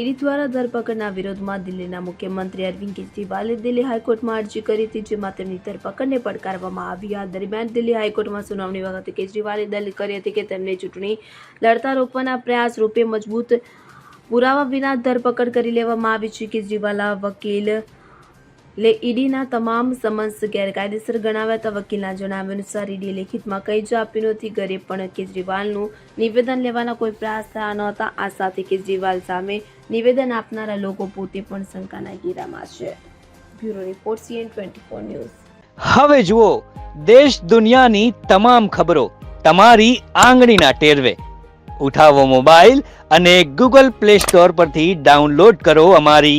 ED દ્વારા ધરપકડના વિરોધમાં દિલ્હીના મુખ્યમંત્રી અરવિંદ કેજરીવાલે દિલ્હી હાઈકોર્ટમાં અરજી કરી હતી, જેમાં તેમની ધરપકડને પડકારવામાં આવી. આ દરમિયાન દિલ્હી હાઈકોર્ટમાં સુનાવણી વખતે કેજરીવાલે દલીલ કરી હતી કે તેમને ચૂંટણી લડતા રોકવાના પ્રયાસ રૂપે મજબૂત પુરાવા વિના ધરપકડ કરી લેવામાં આવી છે. કેજરીવાલના વકીલ લે ઈડીના તમામ સમન્સ ગેરકાયદેસર ગણાવ્યા હતા. વકીલના જણાવ્યા અનુસાર ઈડીએ લેખિતમાં કંઈ જ આપ્યું નથી. ઘરે પણ કેજરીવાલનું નિવેદન લેવાના કોઈ પ્રયાસ થયા ન હતા. આ સાથે કેજરીવાલ સામે નિવેદન આપનારા લોકો પોતે પણ શંકાના ઘેરામાં છે. Bureau report CN twenty four news. હવે જુઓ, દેશ દુનિયાની તમામ ખબરો તમારી આંગળીના ટેરવે. ઉઠાવો મોબાઈલ અને ગૂગલ પ્લે સ્ટોર પરથી ડાઉનલોડ કરો અમારી